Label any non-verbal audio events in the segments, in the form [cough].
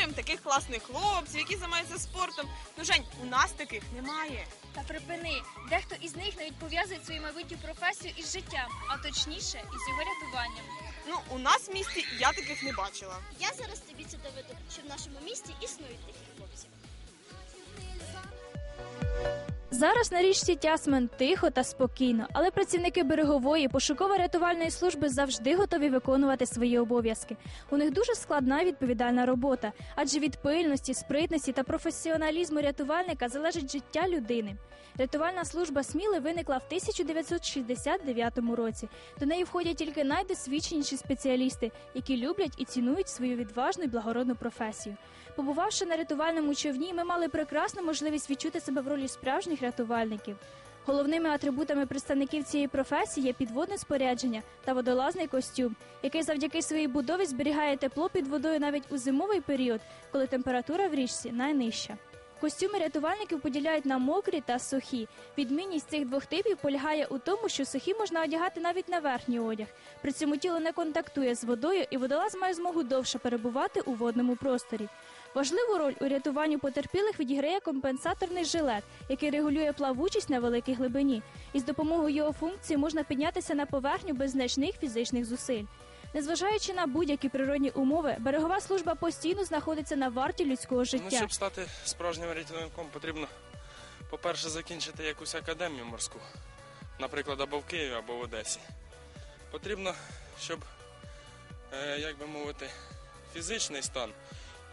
обговорюємо таких класних хлопців, які займаються спортом. Ну, Жень, у нас таких немає. Та припини, дехто із них навіть пов'язує свою майбутню професію із життям, а точніше із його рятуванням. Ну, у нас в місті я таких не бачила. Я зараз тобі це доведу, що в нашому місті існують такі хлопці. Зараз на річці Тясмен тихо та спокійно, але працівники берегової пошуково-рятувальної служби завжди готові виконувати свої обов'язки. У них дуже складна відповідальна робота, адже від пильності, спритності та професіоналізму рятувальника залежить життя людини. Рятувальна служба Сміли виникла в 1969 році. До неї входять тільки найдосвідченіші спеціалісти, які люблять і цінують свою відважну і благородну професію. Побувавши на рятувальному човні, ми мали прекрасну можливість відчути себе в ролі справжніх рятувальників. Головними атрибутами представників цієї професії є підводне спорядження та водолазний костюм, який завдяки своїй будові зберігає тепло під водою навіть у зимовий період, коли температура в річці найнижча. Костюми рятувальників поділяють на мокрі та сухі. Відмінність цих двох типів полягає у тому, що сухі можна одягати навіть на верхній одяг. При цьому тіло не контактує з водою, і водолаз має змогу довше перебувати у водному просторі. Важливу роль у рятуванні потерпілих відіграє компенсаторний жилет, який регулює плавучість на великій глибині, і з допомогою його функції можна піднятися на поверхню без значних фізичних зусиль. Незважаючи на будь-які природні умови, берегова служба постійно знаходиться на варті людського Ну, життя. щоб стати справжнім рятівником, потрібно, по-перше, закінчити якусь академію морську, наприклад, або в Києві, або в Одесі. Потрібно, щоб, е, як би мовити, фізичний стан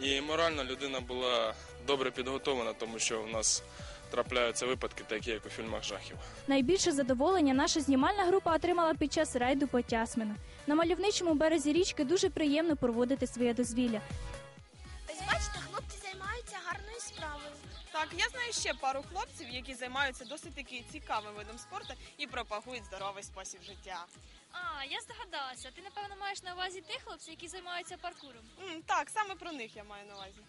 і морально людина була добре підготовлена, тому що у нас трапляються випадки, такі як у фільмах жахів. Найбільше задоволення наша знімальна група отримала під час рейду по Тясмину. На мальовничому березі річки дуже приємно проводити своє дозвілля. Ось бачите, хлопці займаються гарною справою. Так, я знаю ще пару хлопців, які займаються досить таки цікавим видом спорту і пропагують здоровий спосіб життя. А, я здогадалася. Ти напевно маєш на увазі тих хлопців, які займаються паркуром. М, так, саме про них я маю на увазі.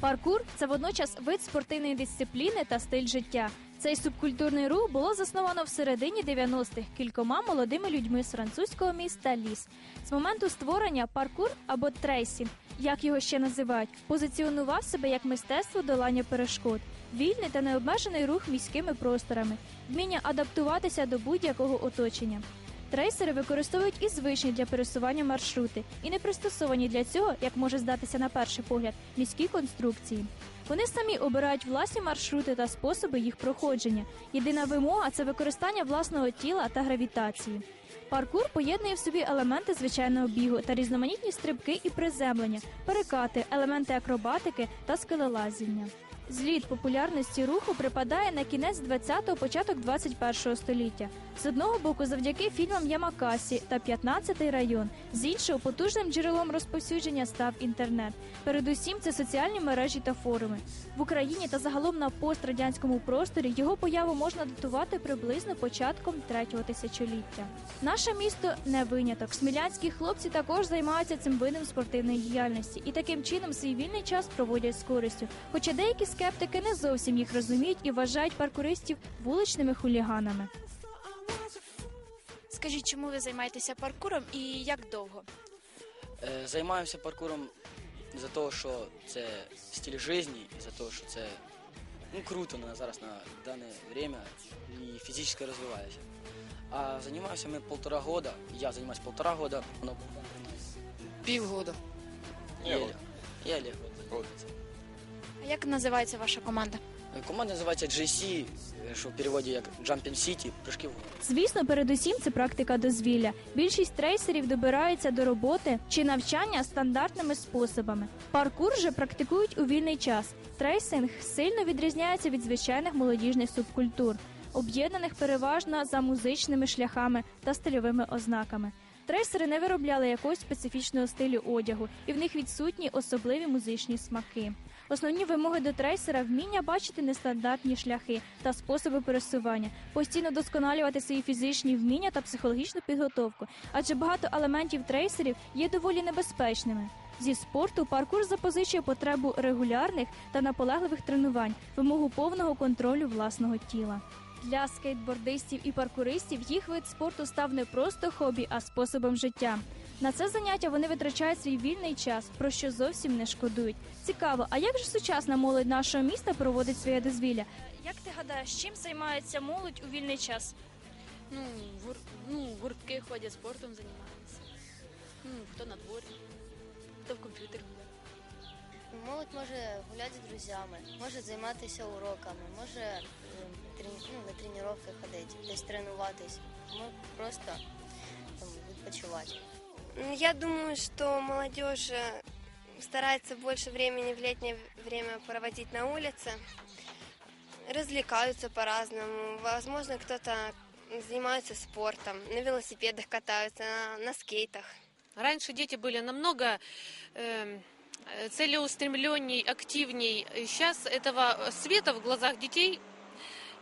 Паркур це водночас вид спортивної дисципліни та стиль життя. Цей субкультурний рух було засновано в середині 90-х кількома молодими людьми з французького міста Ліс. З моменту створення паркур або трейсінг, як його ще називають, позиціонував себе як мистецтво долання перешкод, вільний та необмежений рух міськими просторами, вміння адаптуватися до будь-якого оточення. Трейсери використовують і звичні для пересування маршрути, і не пристосовані для цього, як може здатися на перший погляд, міські конструкції. Вони самі обирають власні маршрути та способи їх проходження. Єдина вимога це використання власного тіла та гравітації. Паркур поєднує в собі елементи звичайного бігу та різноманітні стрибки і приземлення, перекати, елементи акробатики та скелелазіння. Зліт популярності руху припадає на кінець 20-го, початок 21-го століття. З одного боку, завдяки фільмам Ямакасі та 15-й район, з іншого потужним джерелом розповсюдження став інтернет. Передусім, це соціальні мережі та форуми. В Україні та загалом на пострадянському просторі його появу можна датувати приблизно початком третього тисячоліття. Наше місто не виняток. Смілянські хлопці також займаються цим видом спортивної діяльності і таким чином свій вільний час проводять з користю. Хоча деякі скептики не зовсім їх розуміють і вважають паркуристів вуличними хуліганами. Скажіть, чому ви займаєтеся паркуром і як довго? Е, Займаємося паркуром за того, що це стиль життя, і за того, що це ну, круто на зараз на дане время і фізично розвиваюся. А займаємося ми полтора года. Я займаюся полтора года, Півгода. еле. Еле. А як називається ваша команда? Команда називається GC, що в переводі як Jumping City, прыжки в гору. Звісно, передусім це практика дозвілля. Більшість трейсерів добираються до роботи чи навчання стандартними способами. Паркур же практикують у вільний час. Трейсинг сильно відрізняється від звичайних молодіжних субкультур, об'єднаних переважно за музичними шляхами та стильовими ознаками. Трейсери не виробляли якогось специфічного стилю одягу, і в них відсутні особливі музичні смаки. Основні вимоги до трейсера вміння бачити нестандартні шляхи та способи пересування, постійно досконалювати свої фізичні вміння та психологічну підготовку, адже багато елементів трейсерів є доволі небезпечними. Зі спорту паркур запозичує потребу регулярних та наполегливих тренувань, вимогу повного контролю власного тіла. Для скейтбордистів і паркуристів їх вид спорту став не просто хобі, а способом життя. На це заняття вони витрачають свій вільний час, про що зовсім не шкодують. Цікаво, а як же сучасна молодь нашого міста проводить своє дозвілля? Як ти гадаєш, чим займається молодь у вільний час? Ну, гур... ну, гуртки ходять, спортом займаються. Ну, хто на дворі, хто в комп'ютер гуляє. Молодь може гуляти з друзями, може займатися уроками, може е, трені- ну, на тренування ходити, десь тренуватись. Ми просто там, відпочивати. Я думаю, что молодежь старается больше времени в летнее время проводить на улице, развлекаются по-разному. Возможно, кто-то занимается спортом, на велосипедах катаются, на, на скейтах. Раньше дети были намного э, целеустремленней, активней. Сейчас этого света в глазах детей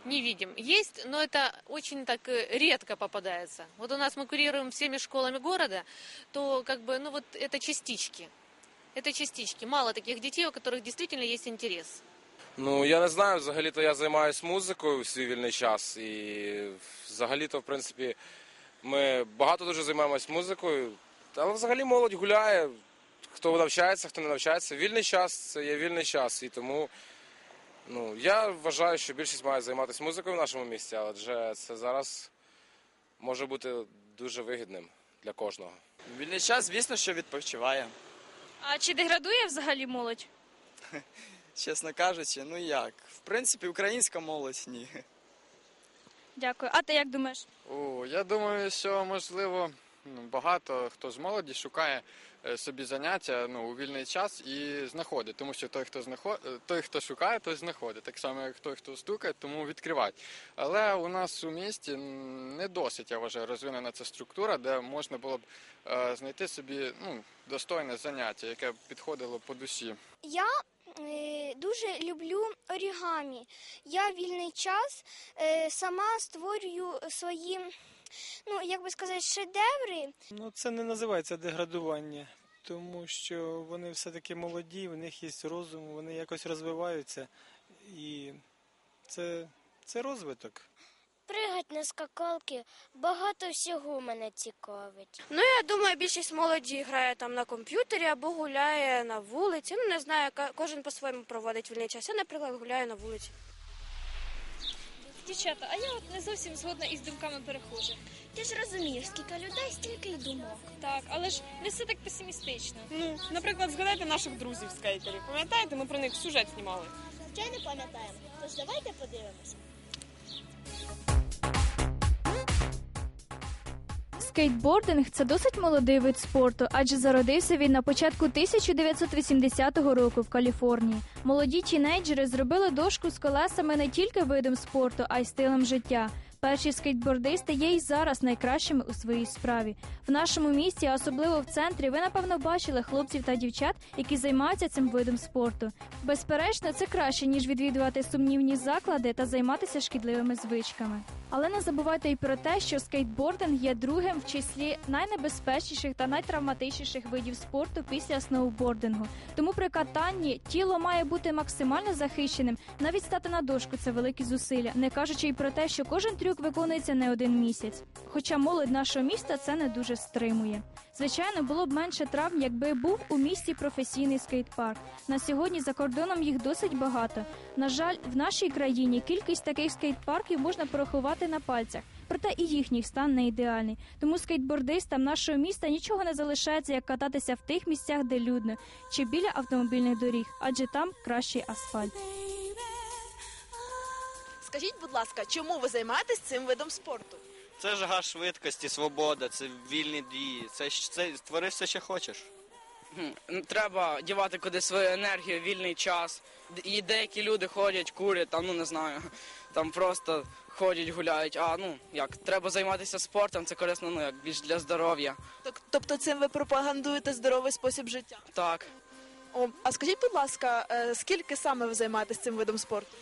не видим. Есть, но это очень так э, редко попадается. Вот у нас мы курируем всеми школами города, то как бы, ну вот это частички. Это частички. Мало таких детей, у которых действительно есть интерес. Ну, я не знаю, взагалі-то я займаюся музикою в свій вільний час. І взагалі-то, в принципі, ми багато дуже займаємось музикою. Але взагалі молодь гуляє, хто навчається, хто не навчається. Вільний час це є вільний час. І тому ну, я вважаю, що більшість має займатися музикою в нашому місті, адже це зараз може бути дуже вигідним для кожного. Вільний час, звісно, що відпочиває. А чи деградує взагалі молодь? [laughs] Чесно кажучи, ну як? В принципі, українська молодь ні. Дякую. А ти як думаєш? О, я думаю, що можливо багато хто з молоді шукає е, собі заняття ну, у вільний час і знаходить. Тому що той, хто знаход... е, той, хто шукає, той знаходить. Так само, як той, хто стукає, тому відкривають. Але у нас у місті не досить, я вважаю, розвинена ця структура, де можна було б е, знайти собі ну, достойне заняття, яке б підходило по душі. Я дуже люблю орігамі. Я вільний час сама створюю свої, ну як би сказати, шедеври. Ну, це не називається деградування, тому що вони все-таки молоді, в них є розум, вони якось розвиваються. І це, це розвиток. Пригать на скакалки, багато всього мене цікавить. Ну, я думаю, більшість молоді грає там на комп'ютері або гуляє на вулиці. Ну, не знаю, ка- кожен по-своєму проводить вільний час. Я, наприклад, гуляю на вулиці. Дівчата, а я от не зовсім згодна із думками перехожих. Ти ж розумієш, скільки людей, стільки й думок. Так, але ж не все так песимістично. Ну, наприклад, згадайте наших друзів скейтерів. Пам'ятаєте, ми про них сюжет знімали. Звичайно пам'ятаємо. Тож давайте подивимося. Скейтбординг це досить молодий вид спорту, адже зародився він на початку 1980 року в Каліфорнії. Молоді тінейджери зробили дошку з колесами не тільки видом спорту, а й стилем життя. Перші скейтбордисти є й зараз найкращими у своїй справі. В нашому місті, а особливо в центрі, ви напевно бачили хлопців та дівчат, які займаються цим видом спорту. Безперечно, це краще ніж відвідувати сумнівні заклади та займатися шкідливими звичками. Але не забувайте й про те, що скейтбординг є другим в числі найнебезпечніших та найтравматичніших видів спорту після сноубордингу. Тому при катанні тіло має бути максимально захищеним. Навіть стати на дошку це великі зусилля, не кажучи й про те, що кожен трюк виконується не один місяць. Хоча молодь нашого міста це не дуже стримує. Звичайно, було б менше травм, якби був у місті професійний скейт-парк. На сьогодні за кордоном їх досить багато. На жаль, в нашій країні кількість таких скейт-парків можна порахувати на пальцях. Проте і їхній стан не ідеальний. Тому скейтбордистам нашого міста нічого не залишається, як кататися в тих місцях, де людно, чи біля автомобільних доріг, адже там кращий асфальт. Скажіть, будь ласка, чому ви займаєтесь цим видом спорту? Це жага швидкості, свобода, це вільні дії. Це, ж- це твори все, що хочеш. Треба дівати куди свою енергію, вільний час. Д- І деякі люди ходять, курять, там, ну не знаю, [laughs] там просто ходять, гуляють. А ну як, треба займатися спортом, це корисно, ну як більш для здоров'я. Так- Тобто цим ви пропагандуєте здоровий спосіб життя? Так. О, а скажіть, будь ласка, е, скільки саме ви займаєтесь цим видом спорту?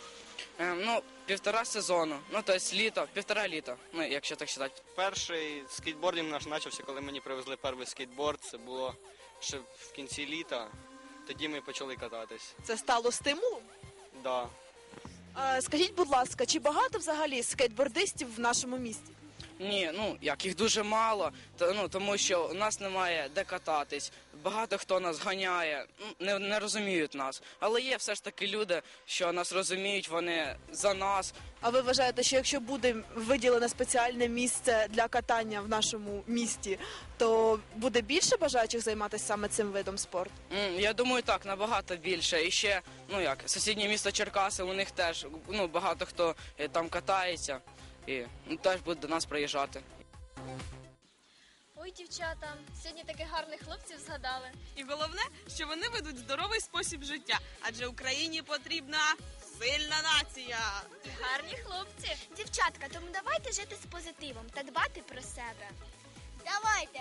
Е, ну, півтора сезону. Ну, тобто літо, півтора літа, ну, якщо так вважати. Перший скейтбординг наш почався, коли мені привезли перший скейтборд. Це було ще в кінці літа. Тоді ми почали кататись. Це стало стимулом? Да. Е, Скажіть, будь ласка, чи багато взагалі скейтбордистів в нашому місті? Ні, ну як їх дуже мало, то, ну, тому що у нас немає де кататись. Багато хто нас ганяє, ну, не, не розуміють нас. Але є все ж таки люди, що нас розуміють, вони за нас. А ви вважаєте, що якщо буде виділене спеціальне місце для катання в нашому місті, то буде більше бажаючих займатися саме цим видом спорту? М, Я думаю, так, набагато більше. І ще, ну як, сусіднє місто Черкаси, у них теж ну, багато хто е, там катається і ну, теж буде до нас приїжджати. Ой, дівчата, сьогодні таких гарних хлопців згадали. І головне, що вони ведуть здоровий спосіб життя, адже Україні потрібна сильна нація. Гарні хлопці. Дівчатка, тому давайте жити з позитивом та дбати про себе. Давайте.